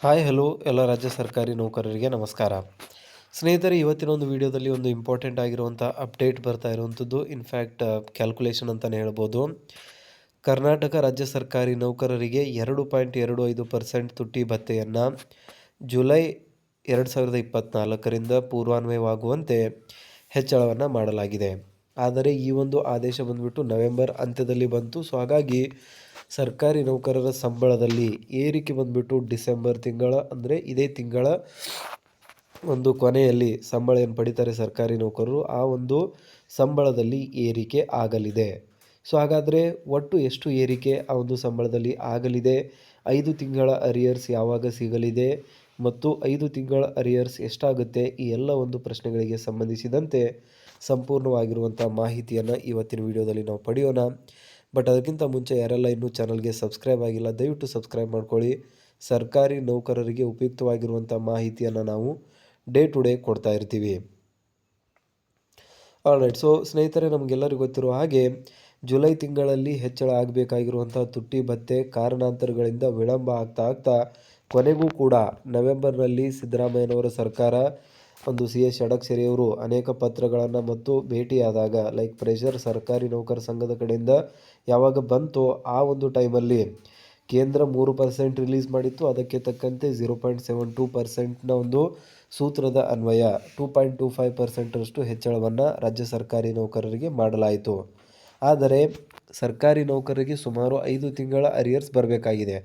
Hi, hello, ಎಲ್ಲ ರಾಜ್ಯ ಸರ್ಕಾರಿ ನೌಕರರಿಗೆ ನಮಸ್ಕಾರ. ಸ್ನೇಹಿತರೆ, ಇವತ್ತಿನ ಒಂದು ವಿಡಿಯೋದಲ್ಲಿ ಒಂದು ಇಂಪಾರ್ಟೆಂಟ್ ಆಗಿರುವಂಥ ಅಪ್ಡೇಟ್ ಬರ್ತಾ ಇರುವಂಥದ್ದು ಇನ್ಫ್ಯಾಕ್ಟ್ ಕ್ಯಾಲ್ಕುಲೇಷನ್ ಅಂತಲೇ ಹೇಳ್ಬೋದು. ಕರ್ನಾಟಕ ರಾಜ್ಯ ಸರ್ಕಾರಿ ನೌಕರರಿಗೆ ಎರಡು ಪಾಯಿಂಟ್ ಎರಡು ಐದು ಪರ್ಸೆಂಟ್ ತುಟ್ಟಿ ಭತ್ತೆಯನ್ನು ಜುಲೈ ಎರಡು ಸಾವಿರದ ಇಪ್ಪತ್ತ್ನಾಲ್ಕರಿಂದ ಪೂರ್ವಾನ್ವಯವಾಗುವಂತೆ ಹೆಚ್ಚಳವನ್ನು ಮಾಡಲಾಗಿದೆ. ಆದರೆ, ಈ ಒಂದು ಆದೇಶ ಬಂದ್ಬಿಟ್ಟು ನವೆಂಬರ್ ಅಂತ್ಯದಲ್ಲಿ ಬಂತು. ಸೊ, ಹಾಗಾಗಿ ಸರ್ಕಾರಿ ನೌಕರರ ಸಂಬಳದಲ್ಲಿ ಏರಿಕೆ ಬಂದ್ಬಿಟ್ಟು ಡಿಸೆಂಬರ್ ತಿಂಗಳ, ಅಂದರೆ ಇದೇ ತಿಂಗಳ ಒಂದು ಕೊನೆಯಲ್ಲಿ ಸಂಬಳ ಏನು ಪಡಿತಾರೆ ಸರ್ಕಾರಿ ನೌಕರರು? ಆ ಒಂದು ಸಂಬಳದಲ್ಲಿ ಏರಿಕೆ ಆಗಲಿದೆ. ಸೊ ಹಾಗಾದರೆ ಒಟ್ಟು ಎಷ್ಟು ಏರಿಕೆ ಆ ಒಂದು ಸಂಬಳದಲ್ಲಿ ಆಗಲಿದೆ? ಐದು ತಿಂಗಳ ಅರಿಯರ್ಸ್ ಯಾವಾಗ ಸಿಗಲಿದೆ? ಮತ್ತು ಐದು ತಿಂಗಳ ಅರಿಯರ್ಸ್ ಎಷ್ಟಾಗುತ್ತೆ? ಈ ಎಲ್ಲ ಒಂದು ಪ್ರಶ್ನೆಗಳಿಗೆ ಸಂಬಂಧಿಸಿದಂತೆ ಸಂಪೂರ್ಣವಾಗಿರುವಂಥ ಮಾಹಿತಿಯನ್ನು ಇವತ್ತಿನ ವಿಡಿಯೋದಲ್ಲಿ ನಾವು ಪಡೆಯೋಣ. ಬಟ್ ಅದಕ್ಕಿಂತ ಮುಂಚೆ ಯಾರೆಲ್ಲ ಇನ್ನೂ ಚಾನಲ್ಗೆ ಸಬ್ಸ್ಕ್ರೈಬ್ ಆಗಿಲ್ಲ, ದಯವಿಟ್ಟು ಸಬ್ಸ್ಕ್ರೈಬ್ ಮಾಡ್ಕೊಳ್ಳಿ. ಸರ್ಕಾರಿ ನೌಕರರಿಗೆ ಉಪಯುಕ್ತವಾಗಿರುವಂಥ ಮಾಹಿತಿಯನ್ನು ನಾವು ಡೇ ಟು ಡೇ ಕೊಡ್ತಾ ಇರ್ತೀವಿ. ಆಲ್ರೈಟ್ ಸೊ ಸ್ನೇಹಿತರೆ, ನಮಗೆಲ್ಲರಿಗೂ ಗೊತ್ತಿರೋ ಹಾಗೆ ಜುಲೈ ತಿಂಗಳಲ್ಲಿ ಹೆಚ್ಚಳ ಆಗಬೇಕಾಗಿರುವಂಥ ತುಟ್ಟಿ ಭತ್ತೆ ಕಾರಣಾಂತರಗಳಿಂದ ವಿಳಂಬ ಆಗ್ತಾ ಆಗ್ತಾ ಕೊನೆಗೂ ಕೂಡ ನವೆಂಬರ್ನಲ್ಲಿ ಸಿದ್ದರಾಮಯ್ಯನವರ ಸರ್ಕಾರ ಒಂದು ಸಿ ಎಸ್ ಷಡಕ್ಷರಿಯವರು ಅನೇಕ ಪತ್ರಗಳನ್ನು ಮತ್ತು ಭೇಟಿಯಾದಾಗ ಲೈಕ್ ಪ್ರೆಷರ್ ಸರ್ಕಾರಿ ನೌಕರ ಸಂಘದ ಕಡೆಯಿಂದ ಯಾವಾಗ ಬಂತೋ ಆ ಒಂದು ಟೈಮಲ್ಲಿ ಕೇಂದ್ರ ಮೂರು ಪರ್ಸೆಂಟ್ ರಿಲೀಸ್ ಮಾಡಿತ್ತು. ಅದಕ್ಕೆ ತಕ್ಕಂತೆ ಝೀರೋ ಪಾಯಿಂಟ್ ಸೆವೆನ್ ಟೂ ಪರ್ಸೆಂಟ್ನ ಒಂದು ಸೂತ್ರದ ಅನ್ವಯ. ಟೂ ಪಾಯಿಂಟ್ ಟೂ ಫೈವ್ ಪರ್ಸೆಂಟರಷ್ಟು ಹೆಚ್ಚಳವನ್ನು ರಾಜ್ಯ ಸರ್ಕಾರಿ ನೌಕರರಿಗೆ ಮಾಡಲಾಯಿತು. ಆದರೆ ಸರ್ಕಾರಿ ನೌಕರರಿಗೆ ಸುಮಾರು ಐದು ತಿಂಗಳ ಅರಿಯರ್ಸ್ ಬರಬೇಕಾಗಿದೆ.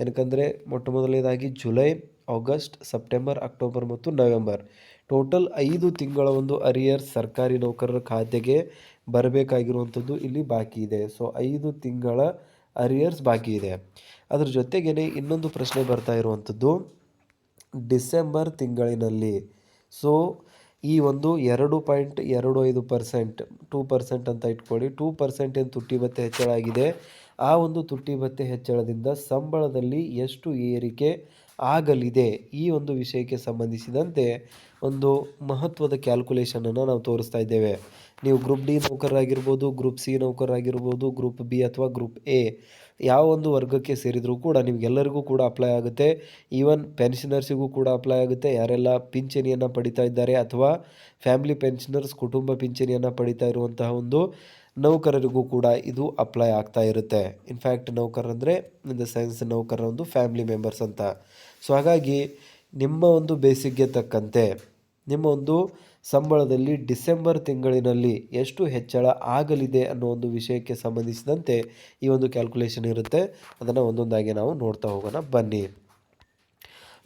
ಏನಕ್ಕಂದರೆ, ಮೊಟ್ಟ ಮೊದಲನೇದಾಗಿ ಜುಲೈ, ಆಗಸ್ಟ್, ಸೆಪ್ಟೆಂಬರ್, ಅಕ್ಟೋಬರ್ ಮತ್ತು ನವೆಂಬರ್. ಟೋಟಲ್ ಐದು ತಿಂಗಳ ಒಂದು ಅರಿಯರ್ ಸರ್ಕಾರಿ ನೌಕರರ ಖಾತೆಗೆ ಬರಬೇಕಾಗಿರುವಂಥದ್ದು ಇಲ್ಲಿ ಬಾಕಿ ಇದೆ. ಸೊ ಐದು ತಿಂಗಳ ಅರಿಯರ್ಸ್ ಬಾಕಿ ಇದೆ. ಅದರ ಜೊತೆಗೇ ಇನ್ನೊಂದು ಪ್ರಶ್ನೆ ಬರ್ತಾ ಇರುವಂಥದ್ದು. ಡಿಸೆಂಬರ್ ತಿಂಗಳಿನಲ್ಲಿ ಸೊ ಈ ಒಂದು ಎರಡು ಪಾಯಿಂಟ್ ಎರಡು ಐದು ಪರ್ಸೆಂಟ್, ಟೂ ಪರ್ಸೆಂಟ್ ಅಂತ ಇಟ್ಕೊಳ್ಳಿ. ಟೂ ಪರ್ಸೆಂಟ್ ಏನು ತುಟ್ಟಿ ಭತ್ತೆ ಹೆಚ್ಚಳ ಆಗಿದೆ? ಆ ಒಂದು ತುಟ್ಟಿ ಭತ್ತೆ ಹೆಚ್ಚಳದಿಂದ ಸಂಬಳದಲ್ಲಿ ಎಷ್ಟು ಏರಿಕೆ ಆಗಲಿದೆ. ಈ ಒಂದು ವಿಷಯಕ್ಕೆ ಸಂಬಂಧಿಸಿದಂತೆ ಒಂದು ಮಹತ್ವದ ಕ್ಯಾಲ್ಕುಲೇಷನನ್ನು ನಾವು ತೋರಿಸ್ತಾ ಇದ್ದೇವೆ. ನೀವು ಗ್ರೂಪ್ ಡಿ ನೌಕರರಾಗಿರ್ಬೋದು ಗ್ರೂಪ್ ಸಿ ನೌಕರರಾಗಿರ್ಬೋದು ಗ್ರೂಪ್ ಬಿ ಅಥವಾ ಗ್ರೂಪ್ ಎ ಯಾವ ಒಂದು ವರ್ಗಕ್ಕೆ ಸೇರಿದರೂ ಕೂಡ ನಿಮಗೆಲ್ಲರಿಗೂ ಕೂಡ ಅಪ್ಲೈ ಆಗುತ್ತೆ. ಈವನ್ ಪೆನ್ಷನರ್ಸಿಗೂ ಕೂಡ ಅಪ್ಲೈ ಆಗುತ್ತೆ. ಯಾರೆಲ್ಲ ಪಿಂಚಣಿಯನ್ನು ಪಡಿತಾ ಇದ್ದಾರೆ ಅಥವಾ ಫ್ಯಾಮಿಲಿ ಪೆನ್ಷನರ್ಸ್ ಕುಟುಂಬ ಪಿಂಚಣಿಯನ್ನು ಪಡಿತಾ ಇರುವಂತಹ ಒಂದು ನೌಕರರಿಗೂ ಕೂಡ ಇದು ಅಪ್ಲೈ ಆಗ್ತಾ ಇರುತ್ತೆ. ಇನ್ಫ್ಯಾಕ್ಟ್ ನೌಕರರಂದರೆ ಇನ್ ದ ಸೆನ್ಸ್ ನೌಕರರ ಒಂದು ಫ್ಯಾಮಿಲಿ ಮೆಂಬರ್ಸ್ ಅಂತ. ಸೊ ಹಾಗಾಗಿ ನಿಮ್ಮ ಒಂದು ಬೇಸಿಗೆ ತಕ್ಕಂತೆ ನಿಮ್ಮ ಒಂದು ಸಂಬಳದಲ್ಲಿ ಡಿಸೆಂಬರ್ ತಿಂಗಳಿನಲ್ಲಿ ಎಷ್ಟು ಹೆಚ್ಚಳ ಆಗಲಿದೆ ಅನ್ನೋ ಒಂದು ವಿಷಯಕ್ಕೆ ಸಂಬಂಧಿಸಿದಂತೆ ಈ ಒಂದು ಕ್ಯಾಲ್ಕುಲೇಷನ್ ಇರುತ್ತೆ. ಅದನ್ನು ಒಂದೊಂದಾಗಿ ನಾವು ನೋಡ್ತಾ ಹೋಗೋಣ. ಬನ್ನಿ.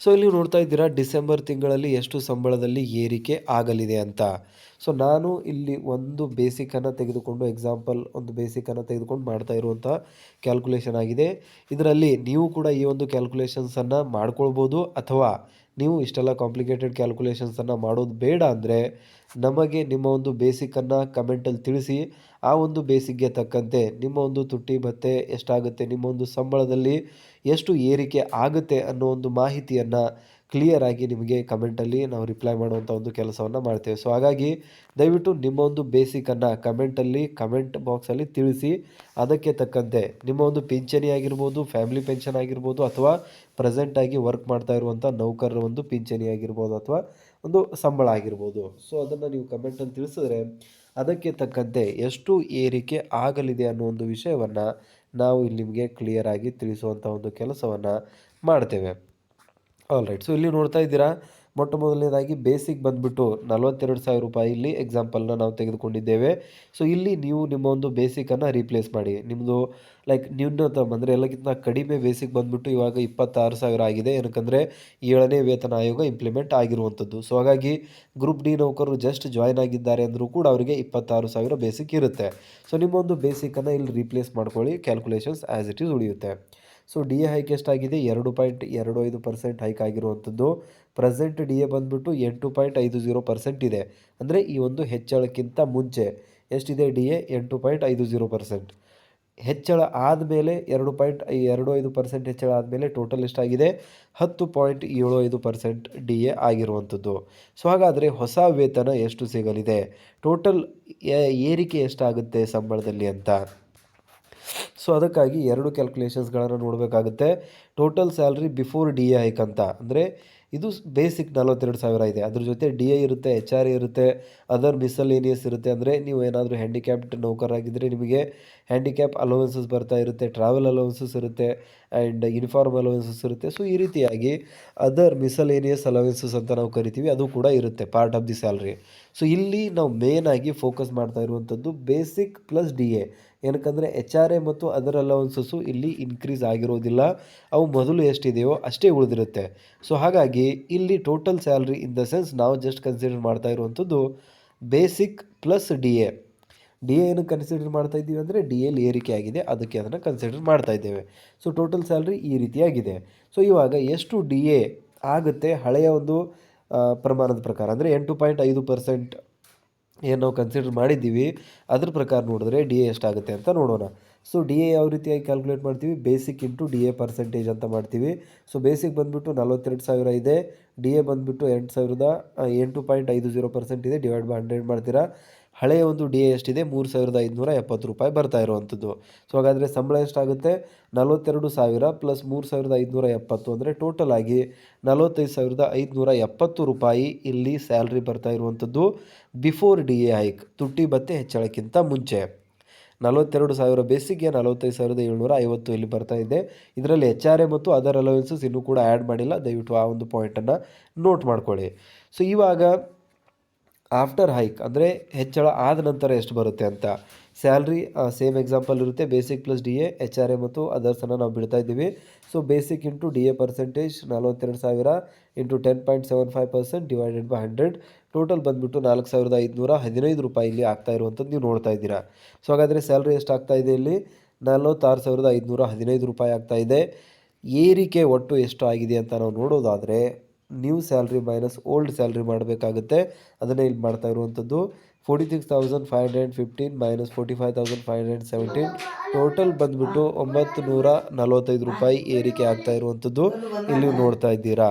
ಸೊ ಇಲ್ಲಿ ನೋಡ್ತಾ ಇದ್ದೀರಾ, ಡಿಸೆಂಬರ್ ತಿಂಗಳಲ್ಲಿ ಎಷ್ಟು ಸಂಬಳದಲ್ಲಿ ಏರಿಕೆ ಆಗಲಿದೆ ಅಂತ. ಸೊ ನಾನು ಇಲ್ಲಿ ಒಂದು ಬೇಸಿಕನ್ನು ತೆಗೆದುಕೊಂಡು ಎಕ್ಸಾಂಪಲ್ ಒಂದು ಬೇಸಿಕನ್ನು ತೆಗೆದುಕೊಂಡು ಮಾಡ್ತಾ ಇರುವಂಥ ಕ್ಯಾಲ್ಕುಲೇಷನ್ ಆಗಿದೆ. ಇದರಲ್ಲಿ ನೀವು ಕೂಡ ಈ ಒಂದು ಕ್ಯಾಲ್ಕುಲೇಷನ್ಸನ್ನು ಮಾಡ್ಕೊಳ್ಬೋದು ಅಥವಾ ನೀವು ಇಷ್ಟೆಲ್ಲ ಕಾಂಪ್ಲಿಕೇಟೆಡ್ ಕ್ಯಾಲ್ಕುಲೇಷನ್ಸನ್ನು ಮಾಡೋದು ಬೇಡ ಅಂದರೆ ನಮಗೆ ನಿಮ್ಮ ಒಂದು ಬೇಸಿಕ್ಕನ್ನು ಕಮೆಂಟಲ್ಲಿ ತಿಳಿಸಿ, ಆ ಒಂದು ಬೇಸಿಕ್ಗೆ ತಕ್ಕಂತೆ ನಿಮ್ಮ ಒಂದು ತುಟ್ಟಿ ಭತ್ತೆ ಎಷ್ಟಾಗುತ್ತೆ, ನಿಮ್ಮ ಒಂದು ಸಂಬಳದಲ್ಲಿ ಎಷ್ಟು ಏರಿಕೆ ಆಗುತ್ತೆ ಅನ್ನೋ ಒಂದು ಮಾಹಿತಿಯನ್ನು ಕ್ಲಿಯರ್ ಆಗಿ ನಿಮಗೆ ಕಮೆಂಟಲ್ಲಿ ನಾವು ರಿಪ್ಲೈ ಮಾಡುವಂಥ ಒಂದು ಕೆಲಸವನ್ನು ಮಾಡ್ತೇವೆ. ಸೊ ಹಾಗಾಗಿ ದಯವಿಟ್ಟು ನಿಮ್ಮ ಒಂದು ಬೇಸಿಕನ್ನು ಕಮೆಂಟಲ್ಲಿ ಕಮೆಂಟ್ ಬಾಕ್ಸಲ್ಲಿ ತಿಳಿಸಿ. ಅದಕ್ಕೆ ತಕ್ಕಂತೆ ನಿಮ್ಮ ಒಂದು ಪಿಂಚಣಿ ಆಗಿರ್ಬೋದು ಫ್ಯಾಮಿಲಿ ಪೆನ್ಷನ್ ಆಗಿರ್ಬೋದು ಅಥವಾ ಪ್ರೆಸೆಂಟಾಗಿ ವರ್ಕ್ ಮಾಡ್ತಾ ಇರುವಂಥ ನೌಕರರ ಒಂದು ಪಿಂಚಣಿ ಆಗಿರ್ಬೋದು ಅಥವಾ ಒಂದು ಸಂಬಳ ಆಗಿರ್ಬೋದು. ಸೊ ಅದನ್ನು ನೀವು ಕಮೆಂಟಲ್ಲಿ ತಿಳಿಸಿದ್ರೆ ಅದಕ್ಕೆ ತಕ್ಕಂತೆ ಎಷ್ಟು ಏರಿಕೆ ಆಗಲಿದೆ ಅನ್ನೋ ಒಂದು ವಿಷಯವನ್ನು ನಾವು ಇಲ್ಲಿ ನಿಮಗೆ ಕ್ಲಿಯರಾಗಿ ತಿಳಿಸುವಂಥ ಒಂದು ಕೆಲಸವನ್ನು ಮಾಡ್ತೇವೆ. ಆಲ್ ರೈಟ್ ಸೊ ಇಲ್ಲಿ ನೋಡ್ತಾ ಇದ್ದೀರಾ, ಮೊಟ್ಟ ಮೊದಲನೇದಾಗಿ ಬೇಸಿಕ್ ಬಂದುಬಿಟ್ಟು ನಲವತ್ತೆರಡು ಸಾವಿರ ರೂಪಾಯಿ ಇಲ್ಲಿ ಎಕ್ಸಾಂಪಲ್ನ ನಾವು ತೆಗೆದುಕೊಂಡಿದ್ದೇವೆ. ಸೊ ಇಲ್ಲಿ ನೀವು ನಿಮ್ಮ ಒಂದು ಬೇಸಿಕನ್ನು ರೀಪ್ಲೇಸ್ ಮಾಡಿ. ನಿಮ್ಮದು ಲೈಕ್ ನ್ಯೂನತಮ ಅಂದರೆ ಎಲ್ಲಕ್ಕಿಂತ ಕಡಿಮೆ ಬೇಸಿಕ್ ಬಂದುಬಿಟ್ಟು ಇವಾಗ ಇಪ್ಪತ್ತಾರು ಸಾವಿರ ಆಗಿದೆ. ಏನಕ್ಕಂದರೆ ಏಳನೇ ವೇತನ ಆಯೋಗ ಇಂಪ್ಲಿಮೆಂಟ್ ಆಗಿರುವಂಥದ್ದು. ಸೊ ಹಾಗಾಗಿ ಗ್ರೂಪ್ ಡಿ ನೌಕರರು ಜಸ್ಟ್ ಜಾಯ್ನ್ ಆಗಿದ್ದಾರೆ ಅಂದರೂ ಕೂಡ ಅವರಿಗೆ ಇಪ್ಪತ್ತಾರು ಸಾವಿರ ಬೇಸಿಕ್ ಇರುತ್ತೆ. ಸೊ ನಿಮ್ಮ ಒಂದು ಬೇಸಿಕನ್ನು ಇಲ್ಲಿ ರೀಪ್ಲೇಸ್ ಮಾಡ್ಕೊಳ್ಳಿ. ಕ್ಯಾಲ್ಕುಲೇಷನ್ಸ್ ಆ್ಯಸ್ ಇಟ್ ಈಸ್ ಉಳಿಯುತ್ತೆ. ಸೊ ಡಿ ಎ ಹೈಕ್ ಎಷ್ಟಾಗಿದೆ? ಎರಡು ಪಾಯಿಂಟ್ ಎರಡು ಐದು ಪರ್ಸೆಂಟ್ ಹೈಕ್ ಆಗಿರುವಂಥದ್ದು. ಪ್ರೆಸೆಂಟ್ ಡಿ ಎ ಬಂದುಬಿಟ್ಟು ಎಂಟು ಪಾಯಿಂಟ್ ಐದು ಜೀರೋ ಪರ್ಸೆಂಟ್ ಇದೆ. ಅಂದರೆ, ಈ ಒಂದು ಹೆಚ್ಚಳಕ್ಕಿಂತ ಮುಂಚೆ ಎಷ್ಟಿದೆ ಡಿ ಎ ಎಂಟು ಪಾಯಿಂಟ್ ಐದು ಜೀರೋ ಪರ್ಸೆಂಟ್. ಹೆಚ್ಚಳ ಆದಮೇಲೆ ಎರಡು ಪಾಯಿಂಟ್ ಎರಡು ಐದು ಪರ್ಸೆಂಟ್ ಹೆಚ್ಚಳ ಆದಮೇಲೆ ಟೋಟಲ್ ಎಷ್ಟಾಗಿದೆ? ಹತ್ತು ಪಾಯಿಂಟ್ ಏಳು ಐದು ಪರ್ಸೆಂಟ್ ಡಿ ಎ ಆಗಿರುವಂಥದ್ದು. ಸೊ, ಹಾಗಾದರೆ ಹೊಸ ವೇತನ ಎಷ್ಟು ಸಿಗಲಿದೆ? ಟೋಟಲ್ ಏರಿಕೆ ಎಷ್ಟಾಗುತ್ತೆ ಸಂಬಳದಲ್ಲಿ ಅಂತ. ಸೊ ಅದಕ್ಕಾಗಿ ಎರಡು ಕ್ಯಾಲ್ಕುಲೇಷನ್ಸ್ಗಳನ್ನು ನೋಡಬೇಕಾಗುತ್ತೆ. Total salary before D A hike ಅಂತ. ಅಂದರೆ ಇದು ಬೇಸಿಕ್ ನಲವತ್ತೆರಡು ಸಾವಿರ ಇದೆ. ಅದ್ರ ಜೊತೆ ಡಿ ಎ ಇರುತ್ತೆ ಎಚ್ ಆರ್ ಇರುತ್ತೆ ಅದರ್ ಮಿಸಲೇನಿಯಸ್ ಇರುತ್ತೆ. ಅಂದರೆ ನೀವು ಏನಾದರೂ ಹ್ಯಾಂಡಿಕ್ಯಾಪ್ಡ್ ನೌಕರಾಗಿದ್ದರೆ ನಿಮಗೆ ಹ್ಯಾಂಡಿಕ್ಯಾಪ್ ಅಲೋವೆನ್ಸಸ್ ಬರ್ತಾ ಇರುತ್ತೆ ಟ್ರಾವೆಲ್ ಅಲೋವೆನ್ಸಸ್ ಇರುತ್ತೆ ಆ್ಯಂಡ್ ಯೂನಿಫಾರ್ಮ್ ಅಲೋವೆನ್ಸಸ್ ಇರುತ್ತೆ. ಸೊ ಈ ರೀತಿಯಾಗಿ ಅದರ್ ಮಿಸಲೇನಿಯಸ್ ಅಲೋವೆನ್ಸಸ್ ಅಂತ ನಾವು ಕರಿತೀವಿ. ಅದು ಕೂಡ ಇರುತ್ತೆ part of the salary so ಇಲ್ಲಿ ನಾವು ಮೇನ್ ಆಗಿ ಫೋಕಸ್ ಮಾಡ್ತಾ ಇರುವಂಥದ್ದು ಬೇಸಿಕ್ ಪ್ಲಸ್ ಡಿ ಎ ಏನಕ್ಕಂದರೆ ಎಚ್ ಆರ್ ಎ ಮತ್ತು ಅದರ್ ಅಲೌನ್ಸಸ್ಸು ಇಲ್ಲಿ ಇನ್ಕ್ರೀಸ್ ಆಗಿರೋದಿಲ್ಲ. ಅವು ಮೊದಲು ಎಷ್ಟಿದೆಯೋ ಅಷ್ಟೇ ಉಳಿದಿರುತ್ತೆ. ಸೊ ಹಾಗಾಗಿ ಇಲ್ಲಿ total salary in the sense ನಾವು ಜಸ್ಟ್ ಕನ್ಸಿಡರ್ ಮಾಡ್ತಾ ಇರುವಂಥದ್ದು basic plus D A D A ಏನು ಕನ್ಸಿಡರ್ ಮಾಡ್ತಾ ಇದ್ದೀವಿ ಅಂದರೆ ಡಿ ಎಲ್ ಏರಿಕೆ ಆಗಿದೆ. ಅದಕ್ಕೆ ಅದನ್ನು ಕನ್ಸಿಡರ್ ಮಾಡ್ತಾ ಇದ್ದೇವೆ. ಸೊ ಟೋಟಲ್ ಸ್ಯಾಲ್ರಿ ಈ ರೀತಿಯಾಗಿದೆ ಸೊ ಇವಾಗ ಎಷ್ಟು ಡಿ ಎ ಆಗುತ್ತೆ ಹಳೆಯ ಒಂದು ಪ್ರಮಾಣದ ಪ್ರಕಾರ. ಅಂದರೆ ಎಂಟು ಪಾಯಿಂಟ್ ಐದು ಪರ್ಸೆಂಟ್ ಏನು ನಾವು ಕನ್ಸಿಡರ್ ಮಾಡಿದ್ದೀವಿ, ಅದ್ರ ಪ್ರಕಾರ ನೋಡಿದ್ರೆ ಡಿ ಎ ಎಷ್ಟಾಗುತ್ತೆ ಅಂತ ನೋಡೋಣ. ಸೊ ಡಿ ಎ ಯಾವ ರೀತಿಯಾಗಿ ಕ್ಯಾಲ್ಕುಲೇಟ್ ಮಾಡ್ತೀವಿ? Basic into D A percentage ಅಂತ ಮಾಡ್ತೀವಿ. ಸೊ ಬೇಸಿಕ್ ಬಂದುಬಿಟ್ಟು ನಲವತ್ತೆರಡು ಸಾವಿರ ಇದೆ. ಡಿ ಎ ಬಂದುಬಿಟ್ಟು ಎಂಟು ಸಾವಿರದ ಎಂಟು ಪಾಯಿಂಟ್ ಐದು ಜೀರೋ ಪರ್ಸೆಂಟ್ ಇದೆ. ಡಿವೈಡ್ ಬೈ ಹಂಡ್ರೆಡ್ ಮಾಡ್ತೀರಾ? ಹಳೆಯ ಒಂದು ಡಿ ಎ ಎಷ್ಟಿದೆ ಮೂರು ಸಾವಿರದ ಐದುನೂರ ಎಪ್ಪತ್ತು ರೂಪಾಯಿ ಬರ್ತಾ ಇರುವಂಥದ್ದು. ಸೊ ಹಾಗಾದರೆ ಸಂಬಳ ಎಷ್ಟಾಗುತ್ತೆ? ನಲವತ್ತೆರಡು ಸಾವಿರ ಪ್ಲಸ್ ಮೂರು ಸಾವಿರದ ಐದುನೂರ ಎಪ್ಪತ್ತು ಅಂದರೆ ಟೋಟಲ್ ಆಗಿ ನಲವತ್ತೈದು ಸಾವಿರದ ಐದುನೂರ ಎಪ್ಪತ್ತು ರೂಪಾಯಿ ಇಲ್ಲಿ ಸ್ಯಾಲ್ರಿ ಬರ್ತಾ ಇರುವಂಥದ್ದು ಬಿಫೋರ್ ಡಿ ಎ ಹೈಕ್ ತುಟ್ಟಿ ಭತ್ತೆ ಹೆಚ್ಚಳಕ್ಕಿಂತ ಮುಂಚೆ. ನಲವತ್ತೆರಡು ಸಾವಿರ ಬೇಸಿಗೆ, ನಲವತ್ತೈದು ಸಾವಿರದ ಏಳ್ನೂರ ಐವತ್ತು ಇಲ್ಲಿ ಬರ್ತಾ ಇದೆ. ಇದರಲ್ಲಿ ಎಚ್ ಆರ್ ಎ ಮತ್ತು ಅದರ್ ಅಲವೆನ್ಸಸ್ ಇನ್ನೂ ಕೂಡ ಆ್ಯಡ್ ಮಾಡಿಲ್ಲ. ದಯವಿಟ್ಟು ಆ ಒಂದು ಪಾಯಿಂಟನ್ನು ನೋಟ್ ಮಾಡ್ಕೊಳ್ಳಿ. ಸೊ ಇವಾಗ ಆಫ್ಟರ್ ಹೈಕ್, ಅಂದರೆ ಹೆಚ್ಚಳ ಆದ ನಂತರ ಎಷ್ಟು ಬರುತ್ತೆ ಅಂತ. ಸ್ಯಾಲ್ರಿ ಸೇಮ್ ಎಕ್ಸಾಂಪಲ್ ಇರುತ್ತೆ. Basic plus D A H R A ಮತ್ತು ಅದರ್ಸನ್ನು ನಾವು ಬಿಡ್ತಾ ಇದ್ದೀವಿ. So, basic into D A percentage ನಲವತ್ತೆರಡು ಸಾವಿರ into ten point seven five percent divided by hundred. Total ಬಂದುಬಿಟ್ಟು ನಾಲ್ಕು ಸಾವಿರದ ಐದುನೂರ ಹದಿನೈದು ರೂಪಾಯಿ ಇಲ್ಲಿ ಆಗ್ತಾ ಇರುವಂಥದ್ದು ನೀವು ನೋಡ್ತಾ ಇದ್ದೀರಾ. ಸೊ, ಹಾಗಾದರೆ ಸ್ಯಾಲ್ರಿ ಎಷ್ಟು ಆಗ್ತಾ ಇದೆ ಇಲ್ಲಿ? ನಲವತ್ತಾರು ಸಾವಿರದ ಐದುನೂರ ಹದಿನೈದು ರೂಪಾಯಿ ಆಗ್ತಾ ಇದೆ. ಏರಿಕೆ ಒಟ್ಟು ಎಷ್ಟು ಆಗಿದೆ ಅಂತ ನಾವು ನೋಡೋದಾದರೆ new salary minus old salary ಮಾಡಬೇಕಾಗುತ್ತೆ. ಅದನ್ನೇ ಇಲ್ಲಿ ಮಾಡ್ತಾ ಇರುವಂಥದ್ದು. Forty six thousand five hundred fifteen minus forty five thousand five hundred seventeen total ಬಂದುಬಿಟ್ಟು ಒಂಬತ್ತು ನೂರ ನಲವತ್ತೈದು ರೂಪಾಯಿ ಏರಿಕೆ ಆಗ್ತಾ ಇರುವಂಥದ್ದು ಇಲ್ಲಿ ನೋಡ್ತಾ ಇದ್ದೀರಾ.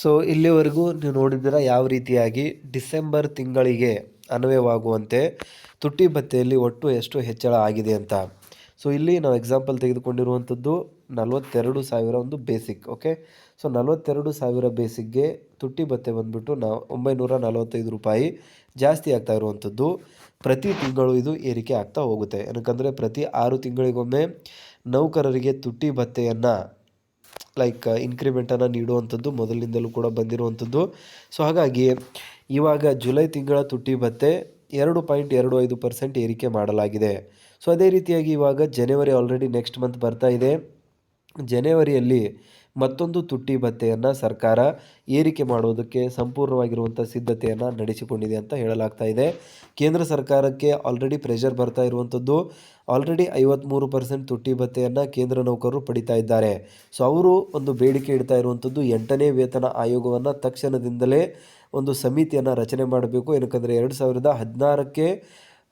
ಸೊ ಇಲ್ಲಿವರೆಗೂ ನೀವು ನೋಡಿದ್ದೀರಾ ಯಾವ ರೀತಿಯಾಗಿ ಡಿಸೆಂಬರ್ ತಿಂಗಳಿಗೆ ಅನ್ವಯವಾಗುವಂತೆ ತುಟ್ಟಿ ಭತ್ತೆಯಲ್ಲಿ ಒಟ್ಟು ಎಷ್ಟು ಹೆಚ್ಚಳ ಆಗಿದೆ ಅಂತ. ಸೊ ಇಲ್ಲಿ ನಾವು ಎಕ್ಸಾಂಪಲ್ ತೆಗೆದುಕೊಂಡಿರುವಂಥದ್ದು ನಲವತ್ತೆರಡು ಸಾವಿರ ಒಂದು ಬೇಸಿಕ್ ಓಕೆ ಸೊ ನಲವತ್ತೆರಡು ಸಾವಿರ ಬೇಸಿಕ್ಗೆ ತುಟ್ಟಿ ಭತ್ತೆ ಬಂದುಬಿಟ್ಟು ನಾವು ಒಂಬೈನೂರ ನಲವತ್ತೈದು ರೂಪಾಯಿ ಜಾಸ್ತಿ ಆಗ್ತಾ ಇರುವಂಥದ್ದು. ಪ್ರತಿ ತಿಂಗಳು ಇದು ಏರಿಕೆ ಆಗ್ತಾ ಹೋಗುತ್ತೆ. ಏನಕ್ಕಂದರೆ ಪ್ರತಿ ಆರು ತಿಂಗಳಿಗೊಮ್ಮೆ ನೌಕರರಿಗೆ ತುಟ್ಟಿ ಭತ್ತೆಯನ್ನು ಲೈಕ್ ಇನ್ಕ್ರಿಮೆಂಟನ್ನು ನೀಡುವಂಥದ್ದು ಮೊದಲಿನಿಂದಲೂ ಕೂಡ ಬಂದಿರುವಂಥದ್ದು. ಸೊ ಹಾಗಾಗಿ ಇವಾಗ ಜುಲೈ ತಿಂಗಳ ತುಟ್ಟಿ ಭತ್ತೆ ಎರಡು ಪಾಯಿಂಟ್ ಎರಡು ಐದು ಪರ್ಸೆಂಟ್ ಏರಿಕೆ ಮಾಡಲಾಗಿದೆ. ಸೊ ಅದೇ ರೀತಿಯಾಗಿ ಇವಾಗ ಜನವರಿ ಆಲ್ರೆಡಿ ನೆಕ್ಸ್ಟ್ ಮಂತ್ ಬರ್ತಾ ಇದೆ. ಜನವರಿಯಲ್ಲಿ ಮತ್ತೊಂದು ತುಟ್ಟಿ ಭತ್ತೆಯನ್ನು ಸರ್ಕಾರ ಏರಿಕೆ ಮಾಡೋದಕ್ಕೆ ಸಂಪೂರ್ಣವಾಗಿರುವಂಥ ಸಿದ್ಧತೆಯನ್ನು ನಡೆಸಿಕೊಂಡಿದೆ ಅಂತ ಹೇಳಲಾಗ್ತಾ ಇದೆ. ಕೇಂದ್ರ ಸರ್ಕಾರಕ್ಕೆ ಆಲ್ರೆಡಿ ಪ್ರೆಷರ್ ಬರ್ತಾ ಇರುವಂಥದ್ದು ಆಲ್ರೆಡಿ ಐವತ್ತ್ಮೂರು ಪರ್ಸೆಂಟ್ ತುಟ್ಟಿ ಭತ್ತೆಯನ್ನು ಕೇಂದ್ರ ನೌಕರರು ಪಡಿತಾ ಇದ್ದಾರೆ. ಸೊ ಅವರು ಒಂದು ಬೇಡಿಕೆ ಇಡ್ತಾ ಇರುವಂಥದ್ದು ಎಂಟನೇ ವೇತನ ಆಯೋಗವನ್ನು ತಕ್ಷಣದಿಂದಲೇ ಒಂದು ಸಮಿತಿಯನ್ನು ರಚನೆ ಮಾಡಬೇಕು. ಏನಕ್ಕಂದರೆ, ಎರಡು ಸಾವಿರದ ಹದಿನಾರಕ್ಕೆ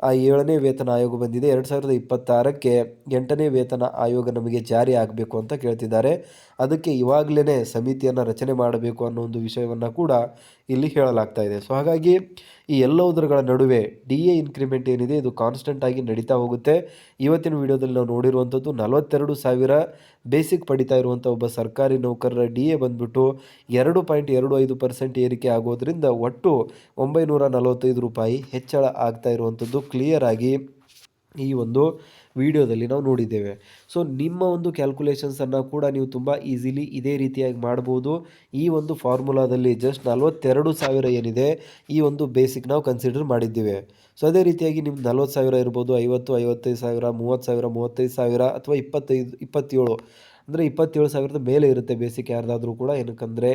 ಆ ಏಳನೇ ವೇತನ ಆಯೋಗ ಬಂದಿದೆ. ಎರಡು ಸಾವಿರದ ಇಪ್ಪತ್ತಾರಕ್ಕೆ ಎಂಟನೇ ವೇತನ ಆಯೋಗ ನಮಗೆ ಜಾರಿ ಆಗಬೇಕು ಅಂತ ಕೇಳ್ತಿದ್ದಾರೆ. ಅದಕ್ಕೆ ಇವಾಗಲೇ ಸಮಿತಿಯನ್ನು ರಚನೆ ಮಾಡಬೇಕು ಅನ್ನೋ ಒಂದು ವಿಷಯವನ್ನು ಕೂಡ ಇಲ್ಲಿ ಹೇಳಲಾಗ್ತಾ ಇದೆ. ಸೊ ಹಾಗಾಗಿ ಈ ಎಲ್ಲವುದರಗಳ ನಡುವೆ ಡಿ ಎ ಇನ್ಕ್ರಿಮೆಂಟ್ ಏನಿದೆ, ಇದು ಕಾನ್ಸ್ಟೆಂಟ್ ಆಗಿ ನಡೀತಾ ಹೋಗುತ್ತೆ. ಇವತ್ತಿನ ವಿಡಿಯೋದಲ್ಲಿ ನಾವು ನೋಡಿರುವಂಥದ್ದು ನಲವತ್ತೆರಡು ಸಾವಿರ ಬೇಸಿಕ್ ಪಡಿತಾ ಇರುವಂಥ ಒಬ್ಬ ಸರ್ಕಾರಿ ನೌಕರರ ಡಿ ಎ ಬಂದ್ಬಿಟ್ಟು ಎರಡು ಪಾಯಿಂಟ್ ಎರಡು ಐದು ಪರ್ಸೆಂಟ್ ಏರಿಕೆ ಆಗೋದ್ರಿಂದ ಒಟ್ಟು ಒಂಬೈನೂರ ನಲವತ್ತೈದು ರೂಪಾಯಿ ಹೆಚ್ಚಳ ಆಗ್ತಾ ಇರುವಂಥದ್ದು ಕ್ಲಿಯರ್ ಆಗಿ ಈ ಒಂದು ವಿಡಿಯೋದಲ್ಲಿ ನಾವು ನೋಡಿದ್ದೇವೆ. ಸೊ ನಿಮ್ಮ ಒಂದು ಕ್ಯಾಲ್ಕುಲೇಷನ್ಸನ್ನು ಕೂಡ ನೀವು ತುಂಬ ಈಸಿಲಿ ಇದೇ ರೀತಿಯಾಗಿ ಮಾಡ್ಬೋದು. ಈ ಒಂದು ಫಾರ್ಮುಲಾದಲ್ಲಿ ಜಸ್ಟ್ ನಲ್ವತ್ತೆರಡು ಸಾವಿರ ಏನಿದೆ, ಈ ಒಂದು ಬೇಸಿಕ್ ನಾವು ಕನ್ಸಿಡರ್ ಮಾಡಿದ್ದೇವೆ. ಸೊ ಅದೇ ರೀತಿಯಾಗಿ ನಿಮ್ಗೆ ನಲ್ವತ್ತು ಸಾವಿರ ಇರ್ಬೋದು, ಐವತ್ತು, ಐವತ್ತೈದು ಸಾವಿರ, ಮೂವತ್ತು ಸಾವಿರ, ಮೂವತ್ತೈದು ಸಾವಿರ ಅಥವಾ ಇಪ್ಪತ್ತೈದು, ಇಪ್ಪತ್ತೇಳು. ಅಂದರೆ ಇಪ್ಪತ್ತೇಳು ಸಾವಿರದ ಮೇಲೆ ಇರುತ್ತೆ ಬೇಸಿಕ್ ಯಾರ್ದಾದ್ರೂ ಕೂಡ. ಏನಕ್ಕಂದರೆ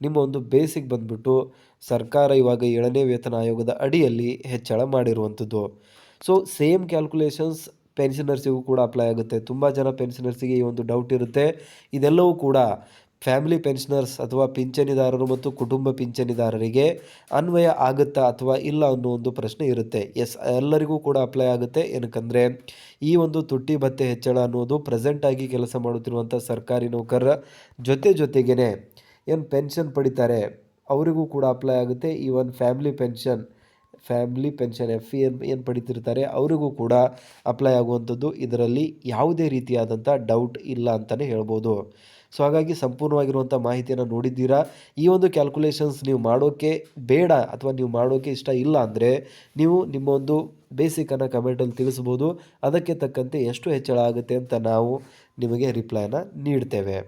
ನಿಮ್ಮ ಒಂದು ಬೇಸಿಕ್ ಬಂದ್ಬಿಟ್ಟು ಸರ್ಕಾರ ಇವಾಗ ಏಳನೇ ವೇತನ ಆಯೋಗದ ಅಡಿಯಲ್ಲಿ ಹೆಚ್ಚಳ ಮಾಡಿರುವಂಥದ್ದು. ಸೊ ಸೇಮ್ ಕ್ಯಾಲ್ಕುಲೇಷನ್ಸ್ ಪೆನ್ಷನರ್ಸಿಗೂ ಕೂಡ ಅಪ್ಲೈ ಆಗುತ್ತೆ. ತುಂಬ ಜನ ಪೆನ್ಷನರ್ಸಿಗೆ ಈ ಒಂದು ಡೌಟ್ ಇರುತ್ತೆ. ಇದೆಲ್ಲವೂ ಕೂಡ ಫ್ಯಾಮಿಲಿ ಪೆನ್ಷನರ್ಸ್ ಅಥವಾ ಪಿಂಚಣಿದಾರರು ಮತ್ತು ಕುಟುಂಬ ಪಿಂಚಣಿದಾರರಿಗೆ ಅನ್ವಯ ಆಗುತ್ತಾ ಅಥವಾ ಇಲ್ಲ ಅನ್ನೋ ಒಂದು ಪ್ರಶ್ನೆ ಇರುತ್ತೆ. ಎಸ್ ಎಲ್ಲರಿಗೂ ಕೂಡ ಅಪ್ಲೈ ಆಗುತ್ತೆ. ಏನಕ್ಕಂದರೆ ಈ ಒಂದು ತುಟ್ಟಿ ಭತ್ತೆ ಹೆಚ್ಚಳ ಅನ್ನೋದು ಪ್ರೆಸೆಂಟಾಗಿ ಕೆಲಸ ಮಾಡುತ್ತಿರುವಂಥ ಸರ್ಕಾರಿ ನೌಕರರ ಜೊತೆ ಜೊತೆಗೇ ಏನು ಪೆನ್ಷನ್ ಪಡಿತಾರೆ, ಅವರಿಗೂ ಕೂಡ ಅಪ್ಲೈ ಆಗುತ್ತೆ. ಈ ಒಂದು family pension family pension, F E N ಏನು ಪಡಿತಿರ್ತಾರೆ, ಅವರಿಗೂ ಕೂಡ ಅಪ್ಲೈ ಆಗುವಂಥದ್ದು ಇದರಲ್ಲಿ ಯಾವುದೇ ರೀತಿಯಾದಂಥ ಡೌಟ್ ಇಲ್ಲ ಅಂತಲೇ ಹೇಳ್ಬೋದು. ಸೊ ಹಾಗಾಗಿ ಸಂಪೂರ್ಣವಾಗಿರುವಂಥ ಮಾಹಿತಿಯನ್ನು ನೋಡಿದ್ದೀರಾ? ಈ ಒಂದು ಕ್ಯಾಲ್ಕುಲೇಷನ್ಸ್ ನೀವು ಮಾಡೋಕ್ಕೆ ಬೇಡ ಅಥವಾ ನೀವು ಮಾಡೋಕ್ಕೆ ಇಷ್ಟ ಇಲ್ಲ ಅಂದರೆ ನೀವು ನಿಮ್ಮ ಒಂದು ಬೇಸಿಕನ್ನು ಕಮೆಂಟಲ್ಲಿ ತಿಳಿಸ್ಬೋದು. ಅದಕ್ಕೆ ತಕ್ಕಂತೆ ಎಷ್ಟು ಹೆಚ್ಚಳ ಆಗುತ್ತೆ ಅಂತ ನಾವು ನಿಮಗೆ ರಿಪ್ಲೈನ ನೀಡ್ತೇವೆ.